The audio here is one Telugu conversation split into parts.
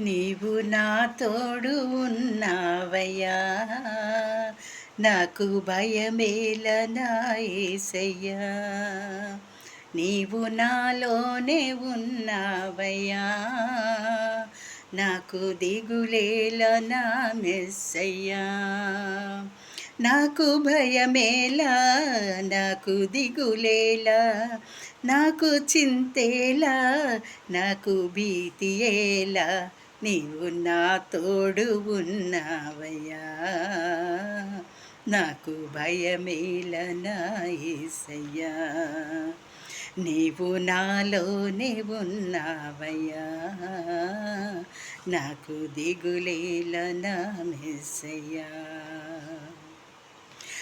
నీవు నా తోడు ఉన్నావయ్యా. నాకు భయమేల నాయసయ్యా నీవు నాలోనే ఉన్నావయ్యా. నాకు దిగులేల నా మెస్సయ్యా. నాకు భయమేలా నాకు దిగులేలా. నాకు చింతేలా నాకు భీతియేలా నీవు నా తోడు ఉన్నావయ్యా. నాకు భయమేలనాయసయ్యా నీవు నాలోనే ఉన్నావయ్యా. నాకు దిగులేలనా మెస్సయ్యా.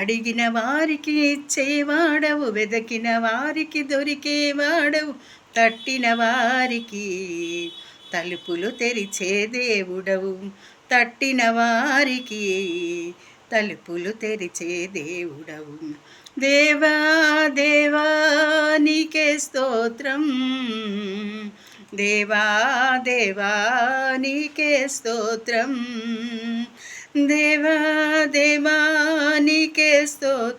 అడిగిన వారికి ఇచ్చేవాడవు వెదకిన వారికి దొరికేవాడవు తట్టిన వారికి తలుపులు తెరిచే దేవుడవు తట్టిన వారికి తలుపులు తెరిచే దేవుడవు. దేవా దేవా నీకే స్తోత్రం. దేవా దేవా నీకే స్తోత్రం. దేవా దేవా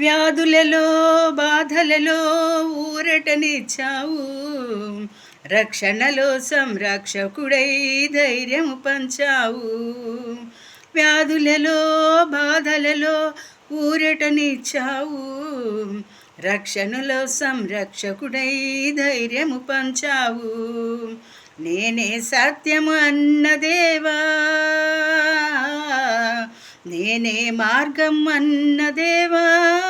వ్యాధులలో బాధలలో ఊరటనిచ్చావు. రక్షణలో సంరక్షకుడై ధైర్యము పంచావు. వ్యాధులలో బాధలలో ఊరటనిచ్చావు. రక్షణలో సంరక్షకుడై ధైర్యము పంచావు. నేనే సత్యము అన్నదేవా నేనే మార్గం అన్నదేవా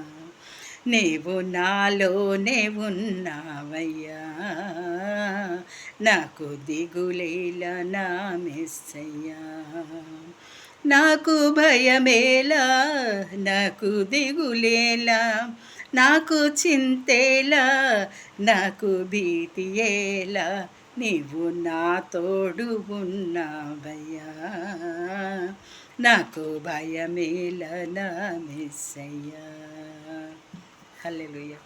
నీవు నాలోనే ఉన్నావయ్యా. నాకు దిగులేల నా మెస్సయ్యా. నాకు భయమేలా నాకు దిగులేలా నాకు చింతేలా నాకు భీతియేలా నీవు నా తోడు ఉన్నావయ్యా. నాకు భయమేలా నా మెస్సయ్యా. హల్లెలూయా